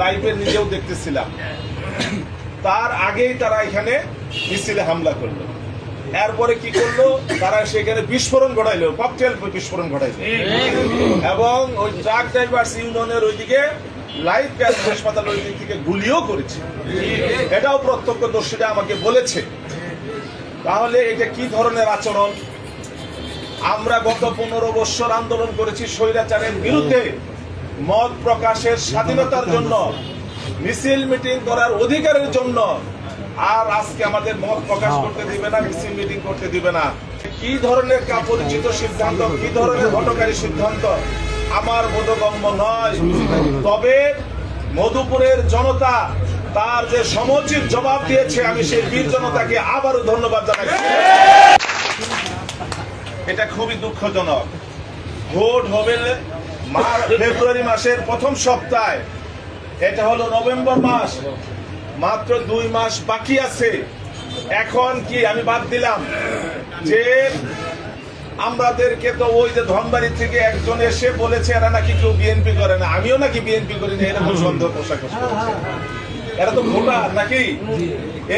লাইভে নিজেও দেখতেছিলাম। তার আগেই তারা এখানে মিছিলে হামলা করল। এরপরে কি করল? তারা সেখানে বিস্ফোরণ ঘটাইলো, ককটেল বিস্ফোরণ ঘটাইলো। এবং ওই ট্রাক ড্রাইভার্স ইউনিয়নের ওইদিকে লাইফ গ্যাস হাসপাতাল ওই দিক থেকে গুলিও করেছে। এটাও প্রত্যক্ষদর্শীরা আমাকে বলেছে। তাহলে এটা কি ধরনের আচরণ? আমরা গত পনেরো বছর আন্দোলন করেছি, স্বৈরাচারের বিরুদ্ধে মত প্রকাশের স্বাধীনতার জন্য মিছিল মিটিং করার অধিকারের জন্য আর আজকে আমাদের মত প্রকাশ করতে দিবে না মিছিল মিটিং করতে দিবে না। কি ধরনের পরিচিত সিদ্ধান্ত কি ধরনের ঘটকারী সিদ্ধান্ত আমার বোধগম্য নয়। তবে মধুপুরের জনতা তার যে সমুচিত জবাব দিয়েছে আমি সেই বীর জনতাকে আবারও ধন্যবাদ জানাচ্ছি এটা খুবই দুঃখজনক। ভোট হবে ফেব্রুয়ারি মাসের প্রথম সপ্তাহে। এটা হলো নভেম্বর মাস। মাত্র দুই মাস বাকি আছে। এখন কি আমি বাদ দিলাম যে আমাদেরকে তো ওই যে ধনবাড়ি থেকে একজন এসে বলেছে, এরা নাকি কেউ বিএনপি করে না। আমিও নাকি বিএনপি করি না, এরকম সন্দেহ পোশাক এরা তো ভোটার নাকি?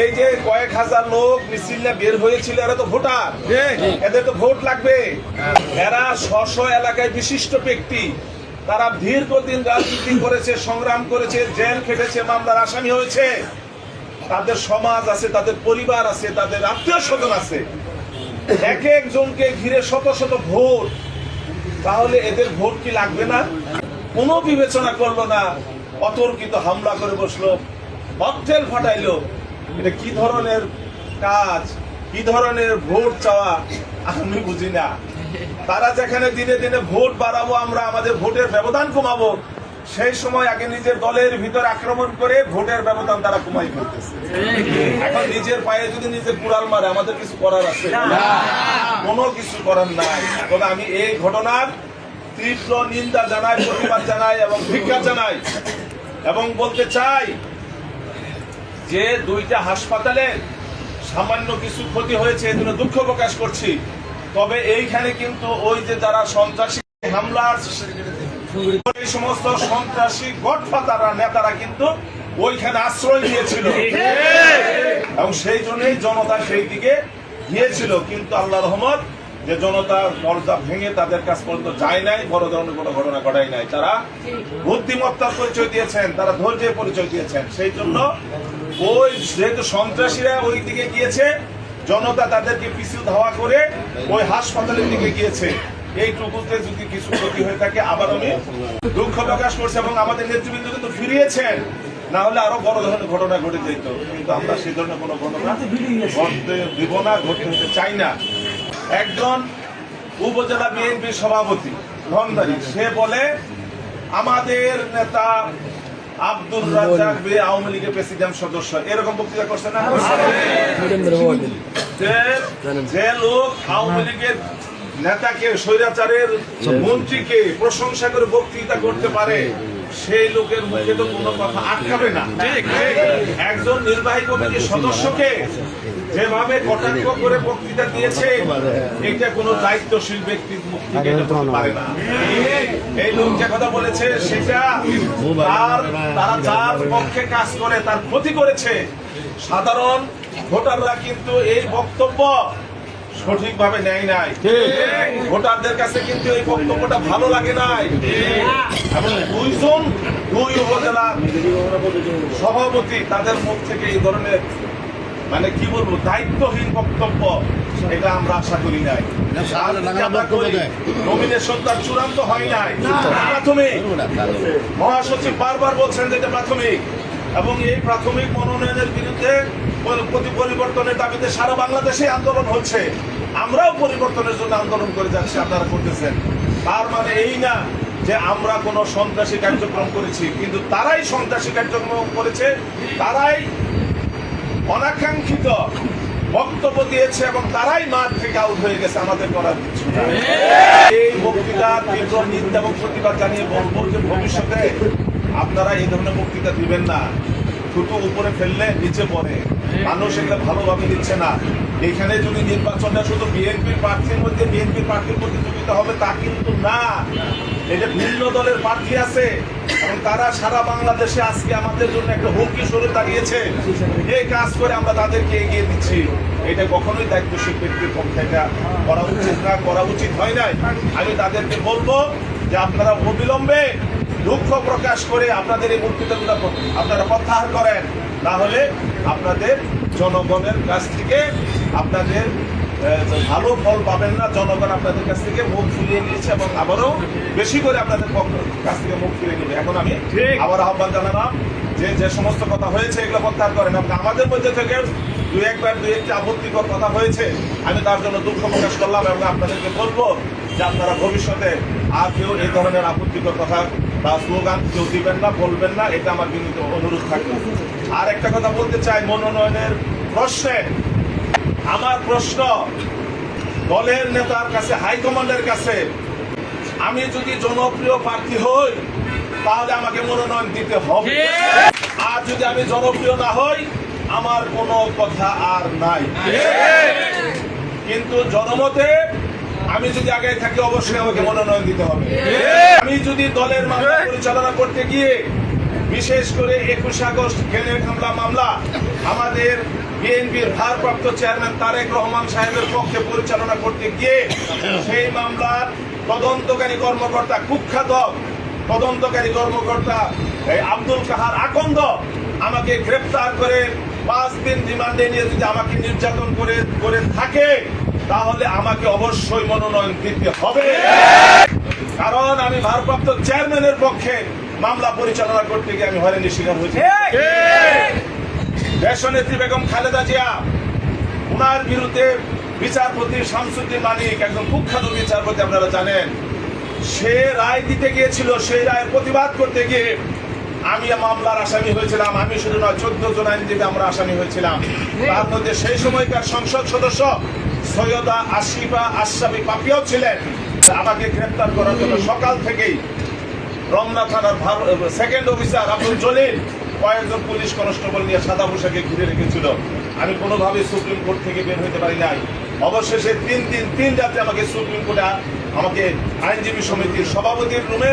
এই যে কয়েক হাজার লোক মিছিলে বের হয়েছিল এরা তো ভোটার। এদের তো ভোট লাগবে। এরা স্ব স্ব এলাকায় বিশিষ্ট ব্যক্তি। তারা দীর্ঘদিন রাজনীতি করেছে সংগ্রাম করেছে জেল খেটেছে মামলার আসামি হয়েছে। তাদের সমাজ আছে তাদের পরিবার আছে তাদের আত্মীয় স্বজন আছে। এক একজনকে ঘিরে শত শত ভোট। তাহলে এদের ভোট কি লাগবে না? কোনো বিবেচনা করল না। অতর্কিত হামলা করে বসল। ককটেল ফাটাইলো। এটা কি ধরনের কাজ? কি ধরনের ভোট চাওয়া? আমি বুঝি না। তারা যেখানে দিনে দিনে ভোট বাড়াবো আমরা আমাদের ভোটের ব্যবধান কমাবো সেই সময় আগে নিজের দলের ভিতর আক্রমণ করে ভোটের ব্যবধান তারা কমাই ফেলতেছে। এখন নিজের পায়ে যদি নিজের কুড়াল মারে আমাদের কিছু করার আছে? কোনো কিছু করার নাই। তবে আমি এই ঘটনার তীব্র নিন্দা জানাই প্রতিবাদ জানাই এবং ভিক্ষা জানাই এবং বলতে চাই যে দুইটা হাসপাতালে সামান্য কিছু ক্ষতি হয়েছে এজন্য দুঃখ প্রকাশ করছি। তবে এইখানে কিন্তু ওই যে যারা সন্ত্রাসী হামলা এই সমস্ত সন্ত্রাসী গডফাদাররা নেতারা কিন্তু ওইখানে আশ্রয় নিয়েছিল। এবং সেই জন্যই জনতা সেই দিকে গিয়েছিল। কিন্তু আল্লাহ রহমত যে জনতার দরজা ভেঙে তাদের কাছ পর্যন্ত যায় নাই বড় ধরনের কোনো ঘটনা ঘটায় নাই। তারা বুদ্ধিমত্তার পরিচয় দিয়েছেন তারা ধৈর্যের পরিচয় দিয়েছেন সেই জন্য ওই যেহেতু সন্ত্রাসীরা ওই দিকে গিয়েছে জনতা তাদেরকে পিছু ধাওয়া করে ওই হাসপাতালের দিকে গিয়েছে। এইটুকুতে যদি কিছু ক্ষতি হয়ে থাকে আবার আমি দুঃখ প্রকাশ করছি এবং আমাদের নেতৃবৃন্দ কিন্তু ফিরিয়েছেন। না হলে আরও বড় ধরনের ঘটনা ঘটে যেত। কিন্তু আমরা সেই ধরনের কোনো ঘটনা ঘটতে দিব না ঘটতে হতে চাই না। একজন উপজেলা বিএনপি সভাপতি ধনদারি সে বলে আমাদের নেতা আব্দুল রাজ্জাক বে আওয়ামী লীগের প্রেসিডেন্ট সদস্য। এরকম বক্তৃতা করছে না? যে- যে লোক আওয়ামী লীগের নেতাকে স্বৈরাচারের মন্ত্রীকে প্রশংসা করে বক্তৃতা করতে পারে সেই লোকের মুখে তো কোনো কথা আটকাবে না। একজন নির্বাহী কমিটির সদস্যকে যেভাবে কটাক্ষ করে বক্তৃতা দিয়েছে এটা কোনো দায়িত্বশীল ব্যক্তির মুখ থেকে পারে না। এই লোক যে কথা বলেছে সেটা তার তারা যার পক্ষে কাজ করে তার ক্ষতি করেছে। সাধারণ ভোটাররা কিন্তু এই বক্তব্য সঠিকভাবে নেয় নাই। ভোটারদের কাছে কিন্তু এই বক্তব্যটা ভালো লাগে নাই। এবং দুইজন দুই উপজেলা সভাপতি তাদের মুখ থেকে এই ধরনের মানে কি বলব দায়িত্বহীন বক্তব্য এটা আমরা আশা করি নাই। নমিনেশন তার চূড়ান্ত হয় নাই প্রাথমিক। মহাসচিব বারবার বলছেন যে এটা প্রাথমিক। এবং এই প্রাথমিক মনোনয়নের বিরুদ্ধে পরিবর্তনের দাবিতে সারা বাংলাদেশে আন্দোলন হচ্ছে। আমরাও পরিবর্তনের জন্য আন্দোলন করে যাচ্ছি, আপনারা করতেছেন। তার মানে এই না যে আমরা কোনো সন্ত্রাসী কার্যক্রম করেছি, কিন্তু তারাই সন্ত্রাসী কার্যক্রম করেছে, তারাই অনাকাঙ্ক্ষিত বক্তব্য দিয়েছে এবং তারাই মাঠ থেকে আউট হয়ে গেছে, আমাদের করার কিছু এই বক্তৃতা, তীব্র নিন্দা এবং প্রতিবাদ জানিয়ে বলব যে ভবিষ্যতে আপনারা এই ধরনের বক্তৃতা দিবেন না। থুতু উপরে ফেললে নিচে পড়ে। মানুষ এগুলো ভালোভাবে দিচ্ছে না। এখানে যদি নির্বাচনটা শুধু বিএনপির প্রার্থীর মধ্যে বিএনপির প্রার্থীর প্রতিযোগিতা হবে তা কিন্তু না। এটা ভিন্ন দলের প্রার্থী আছে তারা সারা বাংলাদেশে আজকে আমাদের জন্য একটা হুমকি স্বরূপ দাঁড়িয়েছে। এই কাজ করে আমরা তাদেরকে এগিয়ে দিচ্ছি। এটা কখনোই দায়িত্বশীল ব্যক্তির পক্ষে এটা করা উচিত না, করা উচিত হয় নাই। আমি তাদেরকে বলব যে আপনারা অবিলম্বে দুঃখ প্রকাশ করে আপনাদের এই বক্তৃতাগুলো আপনারা প্রত্যাহার করেন। না হলে আপনাদের জনগণের কাছ থেকে আপনাদের ভালো ফল পাবেন না জনগণ আপনাদের কাছ থেকে মুখ ফুলিয়ে নিয়েছে এবং আবারও বেশি করে আপনাদের কাছ থেকে মুখ ফিরে নেবে। এখন আমি আবার আহ্বান জানালাম যে যে সমস্ত কথা হয়েছে এগুলো প্রত্যাহার করেন এবং আমাদের মধ্যে থেকে দুই একবার দুই একটি আপত্তিকর কথা হয়েছে আমি তার জন্য দুঃখ প্রকাশ করলাম এবং আপনাদেরকে বলব যে আপনারা ভবিষ্যতে আর কেউ এই ধরনের আপত্তিকর কথা বা স্লোগান কেউ দিবেন না বলবেন না এটা আমার বিনীত অনুরোধ থাকবে। আর একটা কথা বলতে চাই মনোনয়নের প্রশ্নে। আমার প্রশ্ন দলের নেতার কাছে হাইকমান্ডের কাছে আমি যদি জনপ্রিয় প্রার্থী হই তাহলে আমাকে মনোনয়ন দিতে হবে। আর যদি আমি জনপ্রিয় না হই আমার কোনো কথা আর নাই। কিন্তু জনমতে আমি যদি আগে থাকি অবশ্যই আমাকে মনোনয়ন দিতে হবে। আমি যদি দলের মামলা পরিচালনা করতে গিয়ে বিশেষ করে একুশে আগস্ট গ্রেনেড হামলা মামলা আমাদের বিএনপির ভারপ্রাপ্ত চেয়ারম্যান তারেক রহমান সাহেবের পক্ষে পরিচালনা করতে গিয়ে সেই মামলার তদন্তকারী কর্মকর্তা কুখ্যাত তদন্তকারী কর্মকর্তা আব্দুল কাহার আকন্দ আমাকে গ্রেপ্তার করে পাঁচ দিন রিমান্ডে নিয়ে যদি আমাকে নির্যাতন করে করে থাকে তাহলে আমাকে অবশ্যই মনোনয়ন দিতে হবে। কারণ আমি ভারপ্রাপ্ত চেয়ারম্যানের পক্ষে মামলা পরিচালনা করতে গিয়ে আমি হয়রানির শিকার হয়েছি। দেশনেত্রী বেগম খালেদা জিয়া ওনার বিরুদ্ধে বিচারপতি শামসুদ্দিন মানিক একজন কুখ্যাত বিচারপতি আপনারা জানেন সে রায় দিতে গিয়েছিল সেই রায়ের প্রতিবাদ করতে গিয়ে আমি মামলার আসামি হয়েছিলাম, আমি শুধু নয়, চোদ্দ জন আইনজীবী আমরা আসামি হয়েছিলাম। তার মধ্যে সেই সময়কার সংসদ সদস্য সৈয়দা আশিফা আশরাফি পাপিয়াও ছিলেন। আমাকে গ্রেপ্তার করার জন্য সকাল থেকেই রমনা থানার সেকেন্ড অফিসার আব্দুল জলিল কয়েকজন পুলিশ কনস্টেবল নিয়ে সাদা পোশাকে ঘিরে রেখেছিল। আমি কোনোভাবে সুপ্রিম কোর্ট থেকে বের হতে পারি নাই। অবশেষে তিন দিন, তিন রাতে আমাকে সুপ্রিম কোর্টে আমাকে আইনজীবী সমিতির সভাপতির রুমে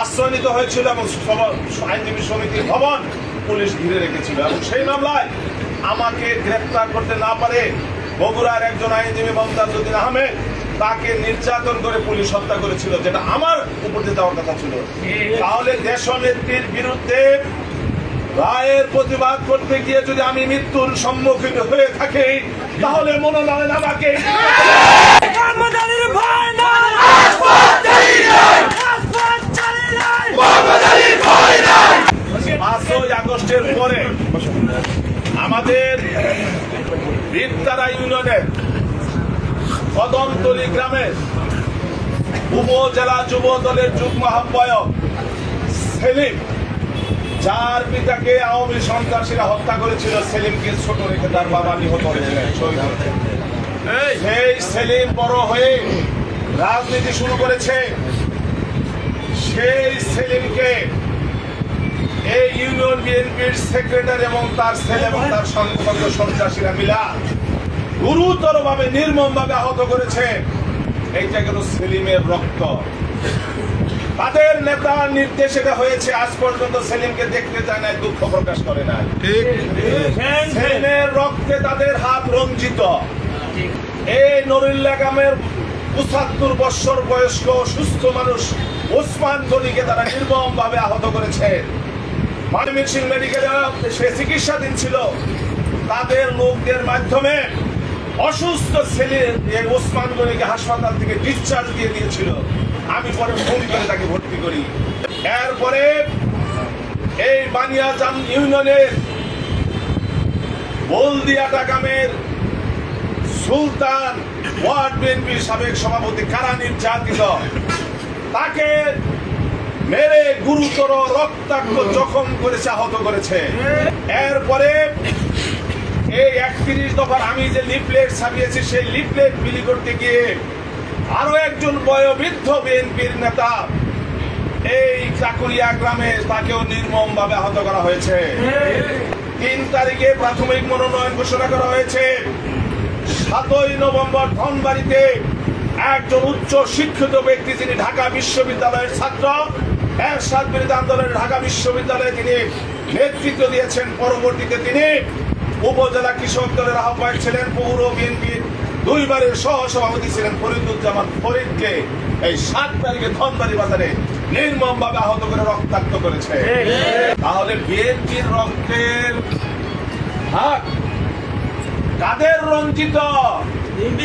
আশ্রয় নিতে হয়েছিল এবং আইনজীবী সমিতির ভবন পুলিশ ঘিরে রেখেছিল। এবং সেই মামলায় আমাকে গ্রেপ্তার করতে না পারে বগুড়ার একজন আইনজীবী মমতাজুদ্দিন আহমেদ তাকে নির্যাতন করে পুলিশ হত্যা করেছিল যেটা আমার উপর দিয়ে দেওয়ার কথা ছিল। তাহলে দেশনেত্রীর বিরুদ্ধে রায়ের প্রতিবাদ করতে গিয়ে যদি আমি মৃত্যুর সম্মুখীন হয়ে থাকি তাহলে মনে মনোনয়ন আমাকে পাঁচই আগস্টের পরে আমাদের বীরতারা ইউনিয়নের কদমতলি গ্রামের উপজেলা যুব দলের যুগ্ম আহ্বায়ক সেলিম যার পিতাকে আওয়ামী সন্ত্রাসীরা হত্যা করেছিল সেলিমকে ছোট রেখে তার বাবা নিহত হয়েছিলেন সেই সেলিম বড় হয়ে রাজনীতি শুরু করেছে। সেই সেলিমকে এই ইউনিয়ন বিএনপির সেক্রেটারি এবং তার ছেলে এবং তার সংসদ সন্ত্রাসীরা মিলা গুরুতর ভাবে নির্মম ভাবে আহত করেছে। এইটা গেল সেলিমের রক্ত? তাদের নেতার নির্দেশ এটা হয়েছে আজ পর্যন্ত সেলিমকে দেখতে যায় না দুঃখ প্রকাশ করে না সেলিমের রক্তে তাদের হাত রঞ্জিত। এই নরুল্লা গ্রামের পঁচাত্তর বৎসর বয়স্ক সুস্থ মানুষ ওসমান গনিকে তারা নির্মম ভাবে আহত করেছে। মানবিক সিং মেডিকেলে সে চিকিৎসাধীন ছিল। তাদের লোকদের মাধ্যমে অসুস্থ ছেলে ওসমান গনিকে হাসপাতাল থেকে ডিসচার্জ দিয়ে দিয়েছিল। আমি পরে ফোন করে তাকে ভর্তি করি। এরপরে এই বানিয়াজাম ইউনিয়নের বলদিয়াটা গ্রামের সুলতান ওয়ার্ড বিএনপির সাবেক সভাপতি কারা নির্যাতিত? তাকে মেরে গুরুতর রক্তাক্ত জখম করেছে, আহত করেছে। এরপরে এই একত্রিশ দফার আমি যে লিফলেট ছাপিয়েছি, সেই লিফলেট বিলি করতে গিয়ে আরও একজন বয়োবৃদ্ধ বিএনপির নেতা এই চাকুরিয়া গ্রামে তাকেও নির্মম ভাবে আহত করা হয়েছে। তিন তারিখে প্রাথমিক মনোনয়ন ঘোষণা করা হয়েছে। সাতই নভেম্বর ধনবাড়িতে একজন উচ্চ শিক্ষিত ব্যক্তি যিনি ঢাকা বিশ্ববিদ্যালয়ের ছাত্র এরশাদ বিরোধী আন্দোলনের ঢাকা বিশ্ববিদ্যালয়ে তিনি নেতৃত্ব দিয়েছেন। পরবর্তীতে তিনি উপজেলা কৃষক দলের আহ্বায়ক ছিলেন পৌর বিএনপির দুইবারের সহ সভাপতি ছিলেন ফরিদুজ্জামান ফরিদকে এই সাত তারিখে ধনবাড়ি বাজারে নির্মম ভাবে আহত করে রক্তাক্ত করেছে। তাহলে বিএনপির রক্তের হাত কাদের রঞ্জিত,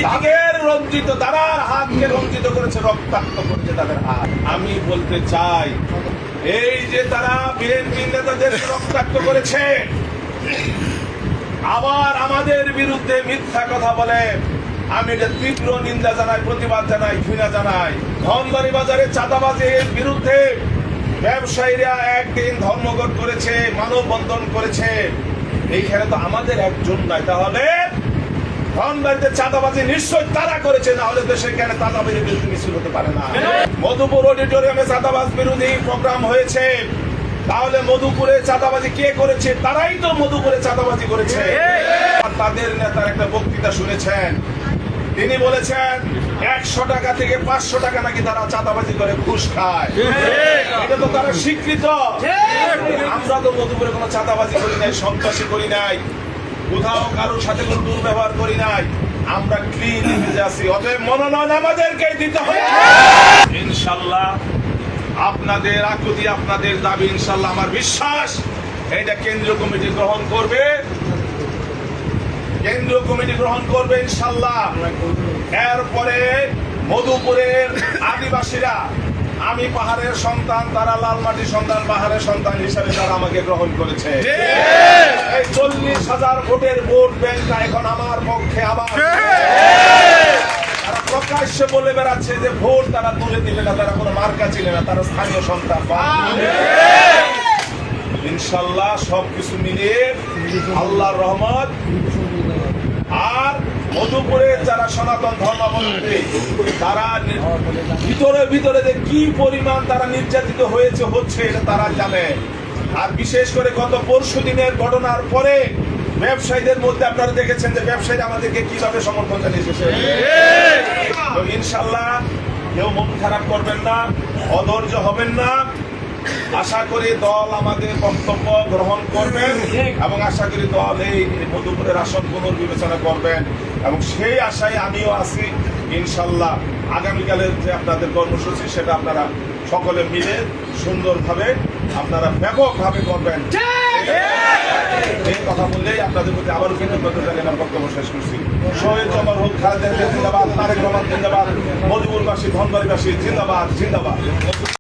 তাদের রঞ্জিত তারা হাতকে রঞ্জিত করেছে, রক্তাক্ত করেছে তাদের হাত। আমি বলতে চাই, এই যে তারা বিএনপি নেতাদের রক্তাক্ত করেছে, আবার আমাদের বিরুদ্ধে মিথ্যা কথা বলে, আমি এটা তীব্র নিন্দা জানাই, প্রতিবাদ জানাই, ঘৃণা জানাই। ধনবাড়ি বাজারে চাঁদাবাজির বিরুদ্ধে ব্যবসায়ীরা একদিন ধর্মঘট করেছে, মানববন্ধন করেছে। এইখানে তো আমাদের একজন নাই, তাহলে চাঁদাবাজি তারা করেছে, না হলে হতে পারে না। মধুপুর অডিটোরিয়ামে চাঁদাবাজ প্রোগ্রাম হয়েছে। তাহলে চাঁদাবাজি কে করেছে? তারাই তো মধুপুরে চাঁদাবাজি করেছে। তাদের নেতার একটা বক্তৃতা শুনেছেন। তিনি বলেছেন একশো টাকা থেকে পাঁচশো টাকা নাকি তারা চাঁদাবাজি করে ঘুষ খায়। এটা তো তারা স্বীকৃত। আমরা তো মধুপুরে কোনো চাঁদাবাজি করি নাই সন্ত্রাসী করি নাই। কোথাও কারোর সাথে কোনো দুর্ব্যবহার করি নাই। আমরা ক্লিন ইমেজে আছি। অতএব মনোনয়ন আমাদেরকে দিতে হবে। ইনশাল্লাহ আপনাদের আকুতি আপনাদের দাবি ইনশাল্লাহ আমার বিশ্বাস এটা কেন্দ্রীয় কমিটি গ্রহণ করবে। কেন্দ্রীয় কমিটি গ্রহণ করবে ইনশাল্লাহ এরপরে মধুপুরের আদিবাসীরা আমি পাহাড়ের সন্তান তারা লালমাটির সন্তান পাহাড়ের সন্তান হিসাবে তারা আমাকে গ্রহণ করেছে। এই চল্লিশ হাজার ভোটের ভোট ব্যাংকটা এখন আমার পক্ষে আবার তারা প্রকাশ্যে বলে বেড়াচ্ছে যে ভোট তারা তুলে দিবে না তারা কোনো মার্কা চিনে না তারা স্থানীয় সন্তান ইনশাল্লাহ সবকিছু মিলিয়ে আল্লাহর রহমত আর মধুপুরের যারা সনাতন ধর্মাবলম্বী তারা ভিতরে ভিতরে যে কি পরিমাণ তারা নির্যাতিত হয়েছে হচ্ছে এটা তারা জানে। আর বিশেষ করে গত পরশু দিনের ঘটনার পরে ব্যবসায়ীদের মধ্যে আপনারা দেখেছেন যে ব্যবসায়ীরা আমাদেরকে কীভাবে সমর্থন জানিয়েছে তো ইনশাল্লাহ কেউ মন খারাপ করবেন না অধৈর্য হবেন না। আশা করি দল আমাদের বক্তব্য গ্রহণ করবেন এবং আশা করি দল এই মধুপুরের আসন পুনর্বিবেচনা করবেন। এবং সেই আশায় আমিও আছি, ইনশাল্লাহ। আগামীকালের যে আপনাদের কর্মসূচি, সেটা আপনারা সকলে মিলে সুন্দরভাবে, আপনারা ব্যাপকভাবে করবেন। এই কথা বললেই আপনাদের প্রতি আবারও কৃতজ্ঞতা জানিয়ে বক্তব্য শেষ করছি। শহীদ জমর হোক খালেদা জিন্দাবাদ তারেক রহমান জিন্দাবাদ, মধুপুরবাসী, ধনবাড়িবাসী, জিন্দাবাদ জিন্দাবাদ।